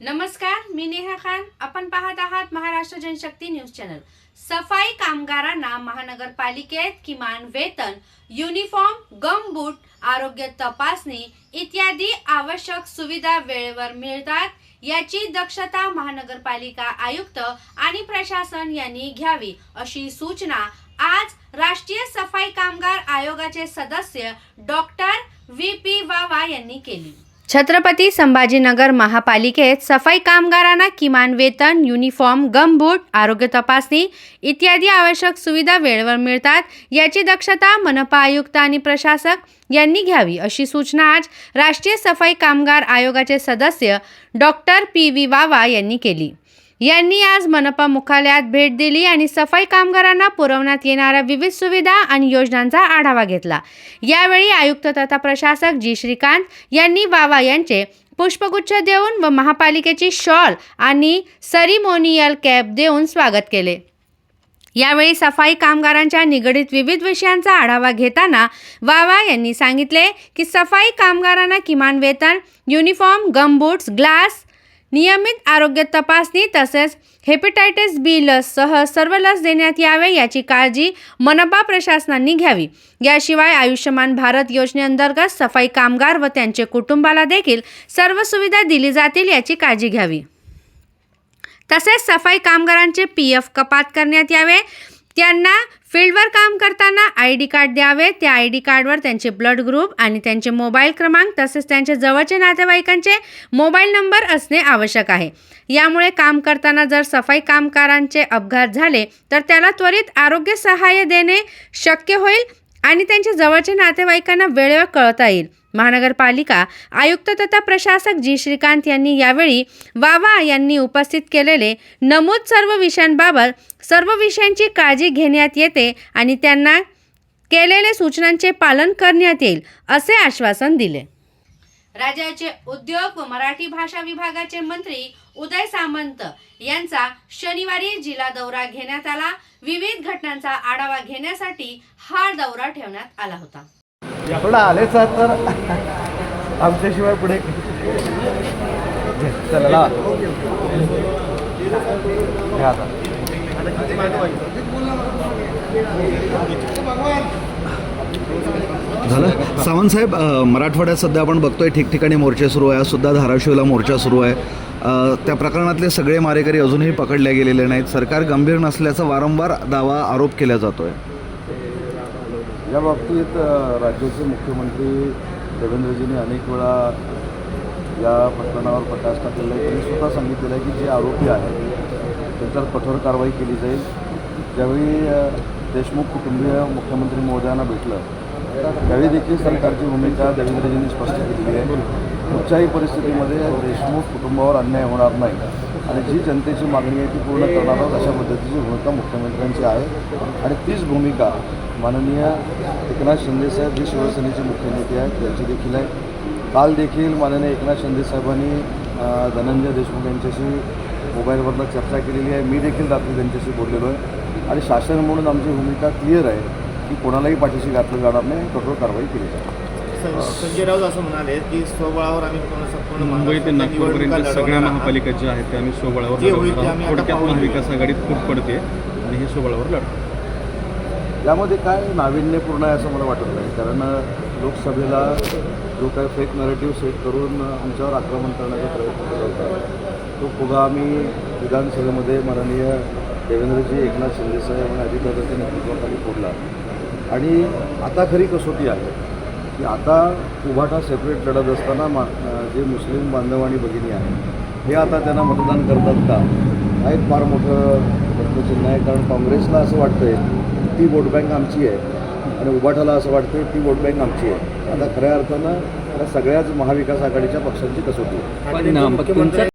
नमस्कार मी नेहा खान. आपण पाहत आहात महाराष्ट्र जनशक्ती न्यूज चॅनल. सफाई कामगारांना महानगरपालिकेत किमान वेतन युनिफॉर्म गमबूट आरोग्य तपासणी इत्यादी आवश्यक सुविधा वेळेवर मिळतात. याची दक्षता महानगरपालिका आयुक्त आणि प्रशासन यांनी घ्यावी अशी सूचना आज राष्ट्रीय सफाई कामगार आयोगाचे सदस्य डॉक्टर व्ही पी वावा यांनी केली. छत्रपती संभाजीनगर महापालिकेत सफाई कामगारांना किमान वेतन युनिफॉर्म गमबूट आरोग्य तपासणी इत्यादी आवश्यक सुविधा वेळेवर मिळतात. याची दक्षता मनपा आयुक्त आणि प्रशासक यांनी घ्यावी अशी सूचना आज राष्ट्रीय सफाई कामगार आयोगाचे सदस्य डॉक्टर पी व्ही वावा यांनी केली. यांनी आज मनपा मुख्यालयात भेट दिली आणि सफाई कामगारांना पुरवण्यात येणाऱ्या विविध सुविधा आणि योजनांचा आढावा घेतला. यावेळी आयुक्त तथा प्रशासक जी. श्रीकांत यांनी वावा यांचे पुष्पगुच्छ देऊन व महापालिकेची शॉल आणि सरिमोनियल कॅप देऊन स्वागत केले. यावेळी सफाई कामगारांच्या निगडीत विविध विषयांचा आढावा घेताना वावा यांनी सांगितले की सफाई कामगारांना किमान वेतन युनिफॉर्म गमबूट्स ग्लास नियमित आरोग्य तपासणी तसेच हेपेटायटिस बी लससह सर्व लस देण्यात यावे याची काळजी मनपा प्रशासनांनी घ्यावी. याशिवाय आयुष्यमान भारत योजनेअंतर्गत सफाई कामगार व त्यांचे कुटुंबाला देखील सर्व सुविधा दिली जातील याची काळजी घ्यावी. तसेच सफाई कामगारांचे पी एफ कपात करण्यात यावे. त्यांना फील्डवर काम करताना आय डी कार्ड द्यावे. त्या आय डी कार्डवर त्यांचे ब्लड ग्रुप आणि त्यांचे मोबाईल क्रमांक तसेच त्यांच्या जवळचे नातेवाईकांचे मोबाईल नंबर असणे आवश्यक आहे. यामुळे काम करताना जर सफाई कामगारांचे अपघात झाले तर त्याला त्वरित आरोग्य सहाय्य देणे शक्य होईल आणि त्यांच्या जवळच्या नातेवाईकांना वेळेवर कळता येईल. महानगरपालिका आयुक्त तथा प्रशासक जी. श्रीकांत यांनी यावेळी वावा यांनी उपस्थित केलेले नमूद सर्व विषयांबाबत सर्व विषयांची काळजी घेण्यात येते आणि त्यांना केलेले सूचनांचे पालन करण्यात येईल असे आश्वासन दिले. राज्याचे उद्योग व मराठी भाषा विभागाचे मंत्री उदय सामंत यांचा शनिवारी जिल्हा दौरा घेण्यात आला. विविध घटनांचा आढावा घेण्यासाठी हा दौरा ठेवण्यात आला होता. थोडं आलेच आहात तर आमच्याशिवाय पुढे चला घ्या आता. झालं? सावंत साहेब मराठवाड्यात सध्या आपण बघतोय ठिकठिकाणी मोर्चे सुरू आहे सुद्धा धाराशिवला मोर्चा सुरू आहे. त्या प्रकरणातले सगळे मारेकरी अजूनही पकडले गेलेले नाहीत. सरकार गंभीर नसल्याचा वारंवार दावा आरोप केला जातोय. या बाबतीत राज्याचे मुख्यमंत्री देवेंद्रजींनी अनेक वेळा या प्रकरणावर प्रकाश टाकलेला आहे. त्यांनी स्वतः सांगितलेलं आहे की जे आरोपी आहेत त्यांच्यावर कठोर कारवाई केली जाईल. ज्यावेळी देशमुख कुटुंबीय मुख्यमंत्री महोदयांना भेटलं त्यावेळी देखील सरकारची भूमिका देवेंद्रजींनी स्पष्ट केलेली आहे. कुठच्याही परिस्थितीमध्ये देशमुख कुटुंबावर अन्याय होणार नाही. आणि जी जनतेची मागणी आहे ती पूर्ण करणार आहोत अशा पद्धतीची भूमिका मुख्यमंत्र्यांची आहे. आणि तीच भूमिका माननीय एकनाथ शिंदेसाहेब जी शिवसेनेचे मुख्य नेते आहेत त्यांची देखील आहे. काल देखील माननीय एकनाथ शिंदेसाहेबांनी धनंजय देशमुख यांच्याशी मोबाईलवरनं चर्चा केलेली आहे. मी देखील रात्री त्यांच्याशी बोललेलो आहे. आणि शासन म्हणून आमची भूमिका क्लिअर आहे की कोणालाही पाठीशी घातलं जाणार नाही कठोर कारवाई केली जाईल. संजय राऊत असं म्हणाले की स्वबळावर आम्ही पूर्ण संपूर्ण मुंबई ते नागपूरपर्यंत सगळ्या. महापालिका ज्या आहेत त्या आम्ही आता थोडक्यात महाविकास आघाडीत फूट पडते आणि हे सोबळावर लढतो यामध्ये काय नाविन्यपूर्ण आहे असं मला वाटत नाही. कारण लोकसभेला जो काय फेक नरेटिव्ह सेट करून आमच्यावर आक्रमण करण्याचा प्रयत्न केला होता तो फुगा आम्ही विधानसभेमध्ये माननीय देवेंद्रजी एकनाथ शिंदेसाहेब आणि अजितदादांच्या नेतृत्वाखाली फोडला. आणि आता खरी कसोटी आहे. की आता उभाटा सेपरेट लढत असताना मा जे मुस्लिम बांधव आणि भगिनी आहेत हे आता त्यांना मतदान करतात का? हा एक फार मोठं प्रश्नचिन्ह आहे. कारण काँग्रेसला असं वाटतंय की ती वोट बँक आमची आहे. आणि उभाटाला असं वाटतंय ती वोट बँक आमची आहे. आता खऱ्या अर्थानं त्या सगळ्याच महाविकास आघाडीच्या पक्षांची कसोटी आहे. आणि मुख्यमंत्री